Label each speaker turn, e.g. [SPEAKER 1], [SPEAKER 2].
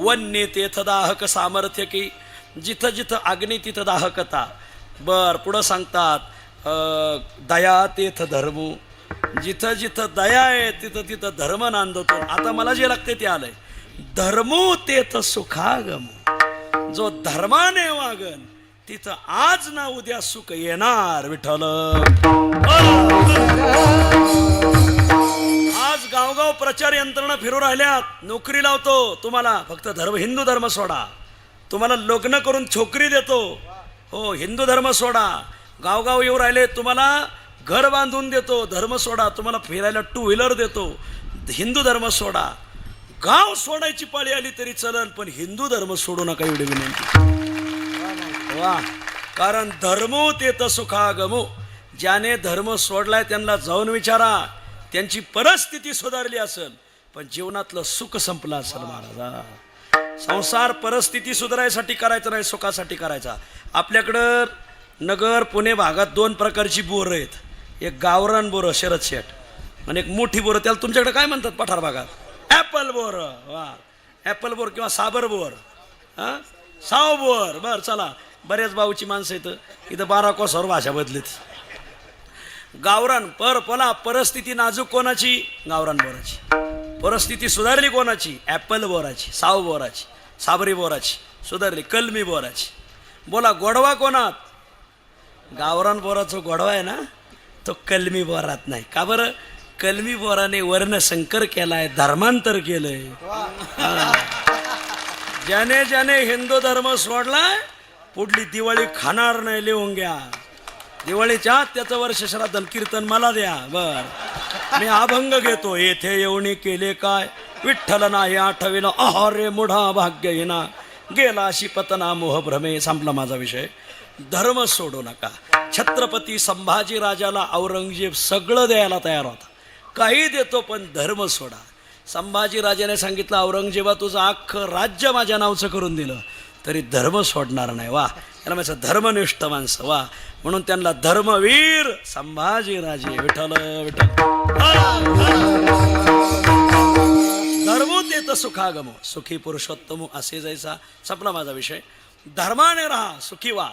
[SPEAKER 1] वन्य तेथदाहक सामर्थ्य की जिथं जिथं अग्नी तिथं दाहकता. बर पुढं सांगतात दया तेथ धर्म. जिथं जिथं दया आहे तिथं तिथं धर्म नांदतो. आता मला जे लागते ते आलंय. धर्मो तेथ सुखागम. जो धर्माने वागन तिथं आज ना उद्या सुख येणार विठ्ठल. प्रचार यंत्रणा फिरू राहिल्यात नोकरी लावतो तुम्हाला फक्त धर्म हिंदू धर्म सोडा. तुम्हाला लग्न करून छोकरी देतो. हो हिंदू धर्म सोडा. गावगाव येऊ राहिले तुम्हाला घर बांधून देतो धर्म सोडा. तुम्हाला फिरायला टू व्हीलर देतो हिंदू धर्म सोडा. गाव सोडायची पाळी आली तरी चलन पण हिंदू धर्म सोडू नका एवढी विनंती. वा. कारण धर्मो ते तर सुखागमो. ज्याने धर्म सोडलाय त्यांना जाऊन विचारा. त्यांची परिस्थिती सुधारली असेल पण जीवनातलं सुख संपलं असेल महाराजा. संसार परिस्थिती सुधारायसाठी करायचं नाही सुखासाठी करायचा. आपल्याकडं नगर पुणे भागात दोन प्रकारची बोरं आहेत. एक गावरान बोरं शरद शेठ आणि एक मोठी बोरं. त्याला तुमच्याकडे काय म्हणतात पठार भागात? ॲपल बोर. वा. ॲपल बोर किंवा साबर बोर. हां? साव बोर. बर चला. बऱ्याच भाऊची माणसं इथं इथं बारा कोसावर भाषा बदलीत. गावरान पर पला परिस्थिती नाजूक कोणाची? गावरान बोराची. परिस्थिती सुधारली कोणाची? ॲपल बोराची साव बोराची साबरी बोराची सुधारली कलमी बोराची. बोला गोडवा कोणात? गावरान बोराचा गोडवा आहे ना तो कलमी बोरात नाही. का बरं? कलमी बोराने वर्ण संकर केलाय धर्मांतर केलंय. हा. ज्याने ज्याने हिंदू धर्म सोडलाय पुढली दिवाळी खाणार नाही लिहून घ्या दिवाळीच्या त्याचं वर्ष श्राद्धन कीर्तन मला द्या. बर. मी अभंग घेतो. येथे येऊन केले काय? विठ्ठल नाही आठविना. अहरे मुढा येना गेला अशी पतना मोहभ्रमे संपला माझा विषय. धर्म सोडू नका. छत्रपती संभाजी राजाला औरंगजेब सगळं द्यायला तयार होता. काही देतो पण धर्म सोडा. संभाजी राजाने सांगितलं औरंगजेबा तुझं अख्खं राज्य माझ्या नावचं करून दिलं. तरी धर्म सोडणार नाही. वा. त्याला माझं धर्मनिष्ठ माणसं वा म्हणून त्यांना धर्मवीर संभाजीराजे विठल विठल विठ्ठल. धर्मो सुखागम. सुखी पुरुषोत्तम असे जायचा संपला माझा विषय. धर्माने राहा सुखी वा